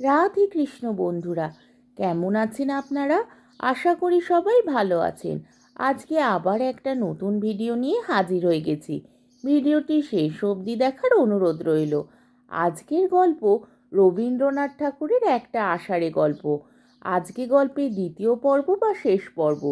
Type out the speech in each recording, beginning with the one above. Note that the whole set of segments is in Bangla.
রাধে কৃষ্ণ বন্ধুরা, কেমন আছেন আপনারা? আশা করি সবাই ভালো আছেন। আজকে আবার একটা নতুন ভিডিও নিয়ে হাজির হয়ে গেছি। ভিডিওটি শেষ অবধি দেখার অনুরোধ রইল। আজকের গল্প রবীন্দ্রনাথ ঠাকুরের একটা আষাঢ়ে গল্প। আজকে গল্পের দ্বিতীয় পর্ব বা শেষ পর্ব।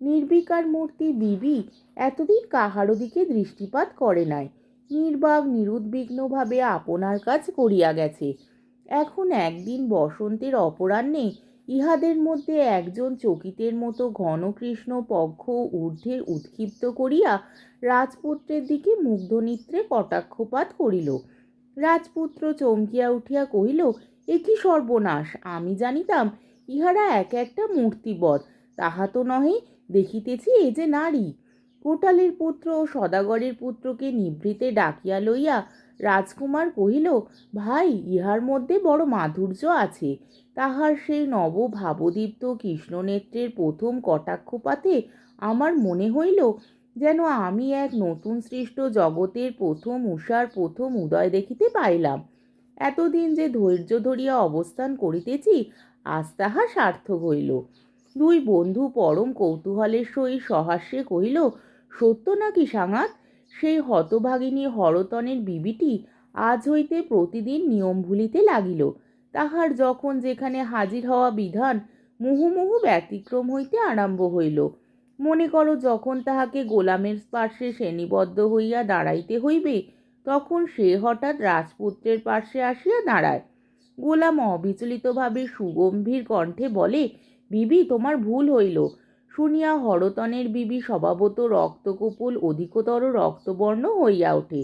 নির্বিকার মূর্তি বিবি এতদিন কাহারও দিকে দৃষ্টিপাত করে নাই। নির্বাক, নিরুদ্বিগ্নভাবে আপনার কাজ করিয়া গেছে। এখন একদিন বসন্তের অপরাহ্নে ইহাদের মধ্যে একজন চকিতের মতো ঘনকৃষ্ণ পক্ষ ঊর্ধ্বে উৎক্ষিপ্ত করিয়া রাজপুত্রের দিকে মুগ্ধনিত্রে কটাক্ষপাত করিল। রাজপুত্র চমকিয়া উঠিয়া কহিল, এ কি সর্বনাশ? আমি জানিতাম ইহারা এক একটা মূর্তিবধ তাহা তো নহে, দেখিতেছি এ যে নারী। কোটালের পুত্র ও সদাগরের পুত্রকে নিভৃতে ডাকিয়া লইয়া রাজকুমার কহিল, ভাই, ইহার মধ্যে বড় মাধুর্য আছে। তাহার সেই নব ভাবদীপ্ত কৃষ্ণনেত্রের প্রথম কটাক্ষপাতে আমার মনে হইল যেন আমি এক নতুন সৃষ্ট জগতের প্রথম উষার, প্রথম উদয় দেখিতে পাইলাম। এতদিন যে ধৈর্য ধরিয়া অবস্থান করিতেছি, আজ তাহা সার্থক হইল। দুই বন্ধু পরম কৌতূহলের সহিত সহাস্যে কহিল, সত্য নাকি সাঙাত? সেই হতভাগিনী হরতনের বিবিটি আজ হইতে প্রতিদিন নিয়ম ভুলিতে লাগিল। তাহার যখন যেখানে হাজির হওয়া বিধান মুহুমুহু ব্যতিক্রম হইতে আরম্ভ হইল। মনে করো যখন তাহাকে গোলামের স্পার্শে শ্রেণীবদ্ধ হইয়া দাঁড়াইতে হইবে, তখন সে হঠাৎ রাজপুত্রের পার্শ্বে আসিয়া দাঁড়ায়। গোলাম অবিচলিতভাবে সুগম্ভীর কণ্ঠে বলে, বিবি, তোমার ভুল হইল। শুনিয়া হরতনের বিবি স্বভাবত রক্তকূপল অধিকতর রক্তবর্ণ হইয়া ওঠে।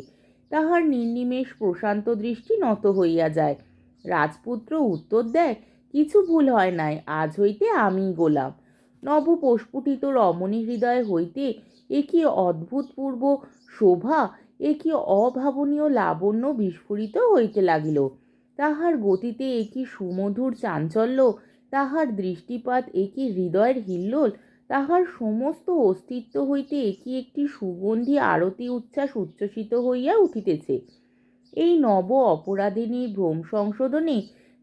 তাহার নির্নিমেষ প্রশান্ত দৃষ্টি নত হইয়া যায়। রাজপুত্র উত্তর দেয়, কিছু ভুল হয় নাই, আজ হইতে আমি গোলাম। নবপ্রস্ফুটিত রমণী হৃদয় হইতে এ কি অদ্ভুতপূর্ব শোভা, এ কি অভাবনীয় লাবণ্য বিস্ফোরিত হইতে লাগিল? তাহার গতিতে এ কি সুমধুর চাঞ্চল্য, তাহার দৃষ্টিপাত, এ কি হৃদয়ের হিল্লোল তাহার সমস্ত অস্তিত্ব হইতে একই একটি সুগন্ধি আরতি উচ্ছ্বাস উচ্ছ্বসিত হইয়া উঠিতেছে। এই নব অপরাধিনী ভ্রম সংশোধনে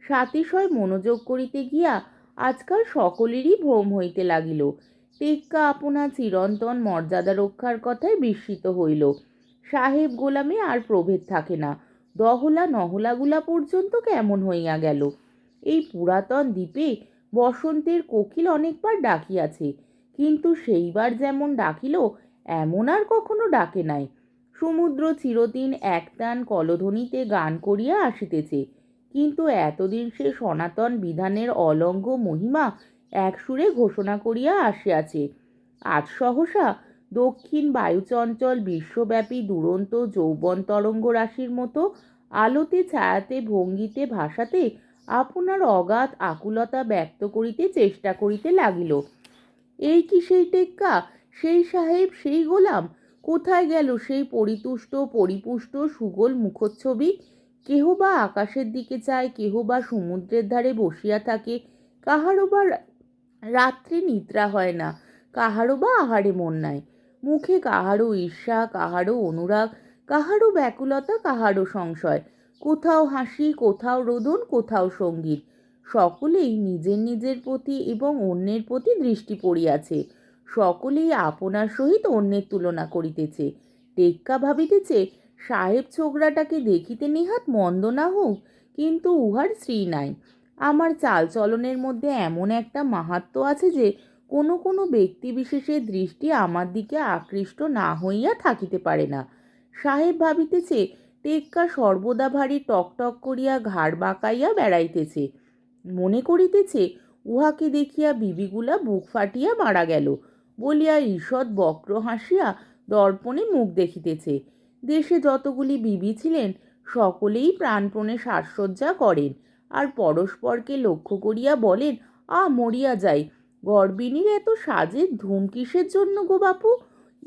সাতিশয় মনোযোগ করিতে গিয়া আজকাল সকলেরই ভ্রম হইতে লাগিল। টেক্কা আপনা চিরন্তন মর্যাদা রক্ষার কথায় বিস্মিত হইল। সাহেব গোলামে আর প্রভেদ থাকে না। দহলা নহলাগুলা পর্যন্ত কেমন হইয়া গেল? এই পুরাতন দ্বীপে বসন্তের কোকিল অনেকবার ডাকিয়াছে। কিন্তু সেইবার যেমন ডাকিল, এমন আর কখনো ডাকে নাই। সমুদ্র চিরদিন একটান কলধ্বনিতে গান করিয়া আসিতেছে। কিন্তু এতদিন সে সনাতন বিধানের অলঙ্ঘ মহিমা একসুরে ঘোষণা করিয়া আসিয়াছে। আজ সহসা দক্ষিণ বায়ুচঞ্চল বিশ্বব্যাপী দুরন্ত যৌবন তরঙ্গ রাশির মতো আলোতে ছায়াতে ভঙ্গিতে ভাষাতে আপনার অগাধ আকুলতা ব্যক্ত করিতে চেষ্টা করিতে লাগিল। এই কি সেই টেক্কা? সেই সাহেব, সেই গোলাম? কোথায় গেল সেই পরিতুষ্ট, পরিপুষ্ট, সুগোল মুখচ্ছবি? কেহ বা আকাশের দিকে চায়, কেহ বা সমুদ্রের ধারে বসিয়া থাকে। কাহারও বা রাত্রে নিদ্রা হয় না। কাহারও বা আহারে মন নাই। মুখে কাহারও ঈর্ষা কাহারও অনুরাগ কাহারও ব্যাকুলতা কাহারও সংশয়। কোথাও হাসি, কোথাও রোদন, কোথাও সংগীত। সকলেই নিজের নিজের প্রতি এবং অন্যের প্রতি দৃষ্টি পড়িয়াছে। সকলেই আপনার সহিত অন্যের তুলনা করিতেছে। টেক্কা ভাবিতেছে, সাহেব ছোকরাটাকে দেখিতে নিহাত মন্দ না হোক, কিন্তু উহার স্ত্রী নাই। আমার চালচলনের মধ্যে এমন একটা মাহাত্ম আছে যে, কোনো কোনো ব্যক্তি বিশেষের দৃষ্টি আমার দিকে আকৃষ্ট না হইয়া থাকিতে পারে না। সাহেব ভাবিতেছে, টেক্কা সর্বদা ভারী টকটক করিয়া ঘাড় বাঁকাইয়া বেড়াইতেছে। মনে করিতেছে, উহাকে দেখিয়া বিবিগুলা বুক ফাটিয়া মারা গেল। বলিয়া ঈষৎ বক্র হাসিয়া দর্পণে মুখ দেখিতেছে। দেশে যতগুলি বিবি ছিলেন, সকলেই প্রাণপণে সাজসজ্জা করেন আর পরস্পরকে লক্ষ্য করিয়া বলেন, আ, মরিয়া যাই। গর্বিণীর এত সাজের ধুম কিসের জন্য গো বাপু?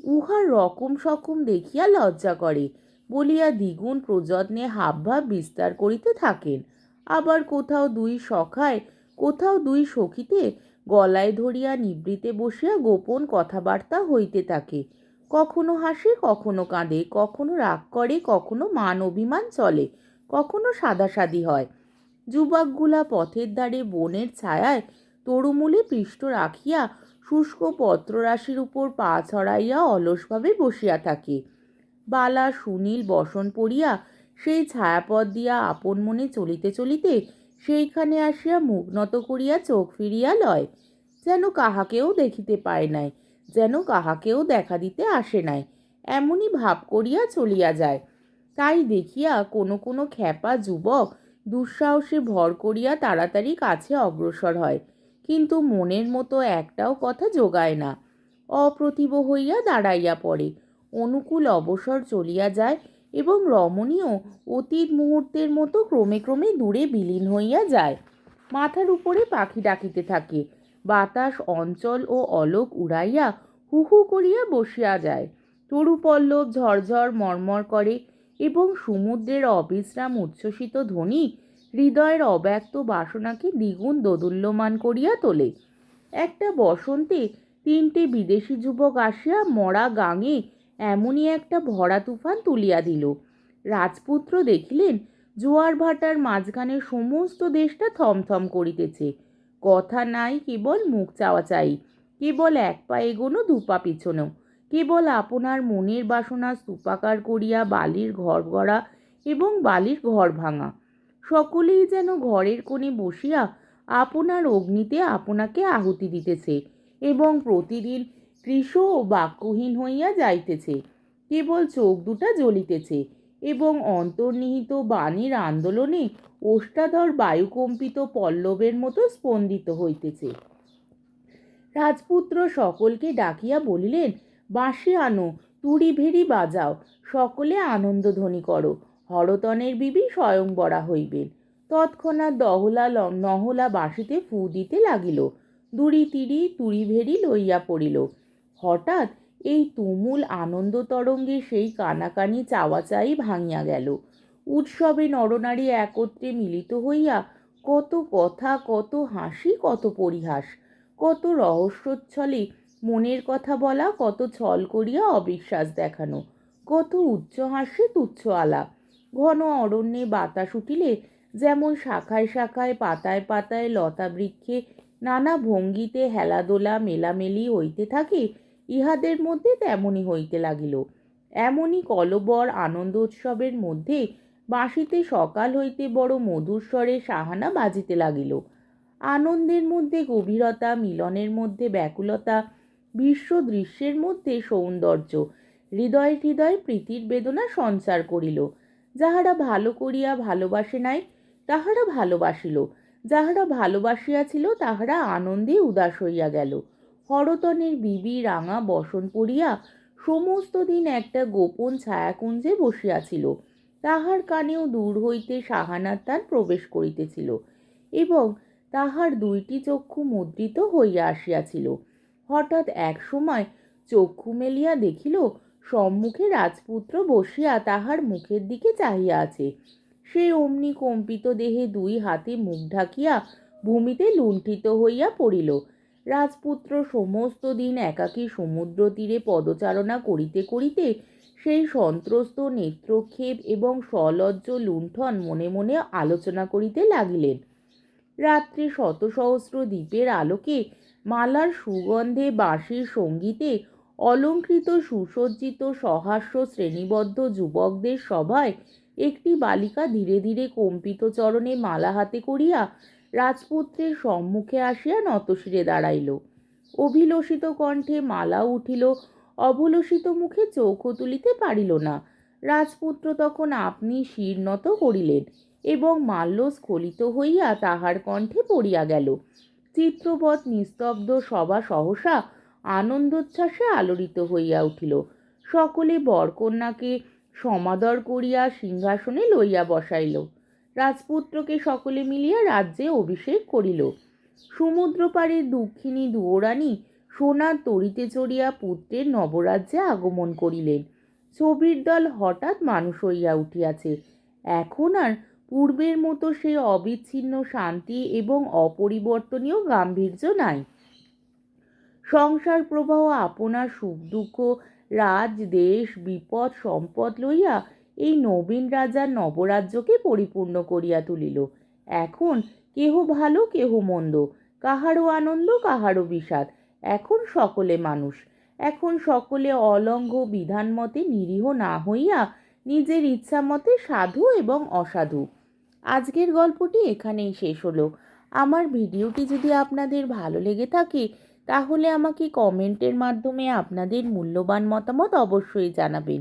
উহার রকম সকম দেখিয়া লজ্জা করে। বলিয়া দ্বিগুণ প্রযত্নে হাবভাব বিস্তার করিতে থাকেন। আবার কোথাও দুই সখায়, কোথাও দুই সখীতে গলায় ধরিয়া নিবৃতে বসিয়া গোপন কথাবার্তা হইতে থাকে। কখনো হাসে, কখনো কাঁদে, কখনো রাগ করে, কখনো মান অভিমান চলে, কখনো সাদাসাদি হয়। যুবকগুলা পথের ধারে বনের ছায়ায় তরুমূলে পৃষ্ঠ রাখিয়া শুষ্ক পত্ররাশির উপর পা ছড়াইয়া অলসভাবে বসিয়া থাকে। বালা, সুনীল বসন পড়িয়া সেই ছায়াপথ দিয়া আপন মনে চলিতে চলিতে সেইখানে আসিয়া মুখ নত করিয়া চোখ ফিরিয়া লয়, যেন কাহাকেও দেখিতে পায় নাই, যেন কাহাকেও দেখা দিতে আসে নাই এমনই ভাব করিয়া চলিয়া যায়। তাই দেখিয়া কোনো কোনো খ্যাপা যুবক দুঃসাহসে ভর করিয়া তাড়াতাড়ি কাছে অগ্রসর হয়, কিন্তু মনের মতো একটাও কথা যোগায় না। অপ্রতিভ হইয়া দাঁড়াইয়া পড়ে, অনুকূল অবসর চলিয়া যায় এবং রমণীয় অতীত মুহূর্তের মতো ক্রমে ক্রমে দূরে বিলীন হইয়া যায়। মাথার উপরে পাখি ডাকিতে থাকে। বাতাস, অঞ্চল ও অলোক উড়াইয়া হু হু করিয়া বসিয়া যায়। তরুপল্লব ঝরঝর মর্মর করে এবং সমুদ্রের অবিশ্রাম উচ্ছ্বসিত ধ্বনি হৃদয়ের অব্যক্ত বাসনাকে দ্বিগুণ দোদুল্যমান করিয়া তোলে। একটা বসন্তে তিনটে বিদেশি যুবক আসিয়া মরা গাঙে এমনই একটা ভরা তুফান তুলিয়া দিল। রাজপুত্র দেখিলেন, জোয়ার ভাটার মাঝখানে সমস্ত দেশটা থমথম করিতেছে। কথা নাই, কেবল মুখ চাওয়া চাই। কেবল এক পা এগোনো দুপা পিছনো। কেবল আপনার মনের বাসনা স্তূপাকার করিয়া বালির ঘর গড়া এবং বালির ঘর ভাঙা। সকলেই যেন ঘরের কোণে বসিয়া আপনার অগ্নিতে আপনাকে আহুতি দিতেছে এবং প্রতিদিন কৃষ ও বাক্যহীন হইয়া যাইতেছে, কেবল চোখ দুটা জ্বলিতেছে এবং অন্তর্নিহিত বাণীর আন্দোলনে ওষ্ঠাধর বায়ুকম্পিত পল্লবের মতো স্পন্দিত হইতেছে। রাজপুত্র সকলকে ডাকিয়া বলিলেন, বাঁশি আনো, তুড়ি ভেড়ি বাজাও, সকলে আনন্দধ্বনি করো, হরতনের বিবি স্বয়ংবরা হইবেন। তৎক্ষণাৎ দহলা নহলা বাঁশিতে ফু দিতে লাগিল দুরি তিরি তুড়ি ভেড়ি লইয়া পড়িল। হঠাৎ এই তুমুল আনন্দ তরঙ্গে সেই কানাকানি চাওয়াচাই ভাঙিয়া গেল। উৎসবে নরনারী একত্রে মিলিত হইয়া কত কথা, কত হাসি, কত পরিহাস, কত রহস্যোচ্ছলে মনের কথা বলা, কত ছল করিয়া অবিশ্বাস দেখানো, কত উচ্চ হাসি, তুচ্ছ আলাপ। ঘন অরণ্যে বাতাস উঠিলে যেমন শাখায় শাখায়, পাতায় পাতায় লতা বৃক্ষে নানা ভঙ্গিতে হেলাদোলা মেলামেলি হইতে থাকে ইহাদের মধ্যে তেমনই হইতে লাগিল। এমনই কলবর আনন্দ উৎসবের মধ্যে বাঁশিতে সকাল হইতে বড় মধুর স্বরে সাহানা বাজিতে লাগিল। আনন্দের মধ্যে, গভীরতা, মিলনের মধ্যে, ব্যাকুলতা, বিশ্ব দৃশ্যের মধ্যে সৌন্দর্য, হৃদয় হৃদয় প্রীতির বেদনা সঞ্চার করিল। যাহারা ভালো করিয়া ভালোবাসে নাই, তাহারা ভালোবাসিল। যাহারা ভালোবাসিয়াছিল, তাহারা আনন্দে উদাস হইয়া গেল। হরতনের বিবি রাঙা বসন পড়িয়া সমস্ত দিন একটা গোপন ছায়াকুঞ্জে বসিয়াছিল। তাহার কানেও দূর হইতে সাহানার তার প্রবেশ করিতেছিল এবং তাহার দুইটি চক্ষু মুদ্রিত হইয়া আসিয়াছিল। হঠাৎ এক সময় চক্ষু মেলিয়া দেখিল, সম্মুখে রাজপুত্র বসিয়া তাহার মুখের দিকে চাহিয়া আছে। সে অমনি কম্পিত দেহে দুই হাতে মুখ ঢাকিয়া ভূমিতে লুণ্ঠিত হইয়া পড়িল। রাজপুত্র সমস্ত দিন একাকী সমুদ্র তীরে পদচারণা করিতে করিতে সেই সন্ত্রস্ত নেত্রক্ষেপ এবং সলজ্জ লুণ্ঠন মনে মনে আলোচনা করিতে লাগিলেন। রাত্রে শত সহস্র দ্বীপের আলোকে মালার সুগন্ধে বাঁশির সঙ্গীতে অলঙ্কৃত সুসজ্জিত সহাস্য শ্রেণীবদ্ধ যুবকদের সভায় একটি বালিকা ধীরে ধীরে কম্পিত চরণে মালা হাতে করিয়া রাজপুত্রের সম্মুখে আসিয়া নতশিরে দাঁড়াইল। অভিলষিত কণ্ঠে মালা উঠিল অবলসিত মুখে চোখও তুলিতে পারিল না। রাজপুত্র তখন আপনি শির নত করিলেন এবং মাল্য স্খলিত হইয়া তাহার কণ্ঠে পড়িয়া গেল। চিত্রবৎ নিস্তব্ধ সভা সহসা আনন্দোচ্ছ্বাসে আলোড়িত হইয়া উঠিল। সকলে বরকন্যাকে সমাদর করিয়া সিংহাসনে লইয়া বসাইল। রাজপুত্রকে সকলে মিলিয়া রাজ্যে অভিষেক করিল। সমুদ্র পাড়ে দুঃখিনী দুয়োরানী সোনার তরিতে চড়িয়া পুত্রের নবরাজ্যে আগমন করিলেন। ছবির দল হঠাৎ মানুষ হইয়া উঠিয়াছে। এখন আর পূর্বের মতো সে অবিচ্ছিন্ন শান্তি এবং অপরিবর্তনীয় গাম্ভীর্য নাই। সংসার প্রবাহ, আপনার সুখ দুঃখ, রাজ, দেশ, বিপদ, সম্পদ লইয়া এই নবীন রাজার নবরাজ্যকে পরিপূর্ণ করিয়া তুলিল। এখন কেহ ভালো, কেহ মন্দ, কাহারও আনন্দ, কাহারও বিষাদ। এখন সকলে মানুষ। এখন সকলে অলঙ্ঘ বিধান মতে নিরীহ না হইয়া নিজের ইচ্ছা মতে সাধু এবং অসাধু। আজকের গল্পটি এখানেই শেষ হলো। আমার ভিডিওটি যদি আপনাদের ভালো লেগে থাকে, তাহলে আমাকে কমেন্টের মাধ্যমে আপনাদের মূল্যবান মতামত অবশ্যই জানাবেন।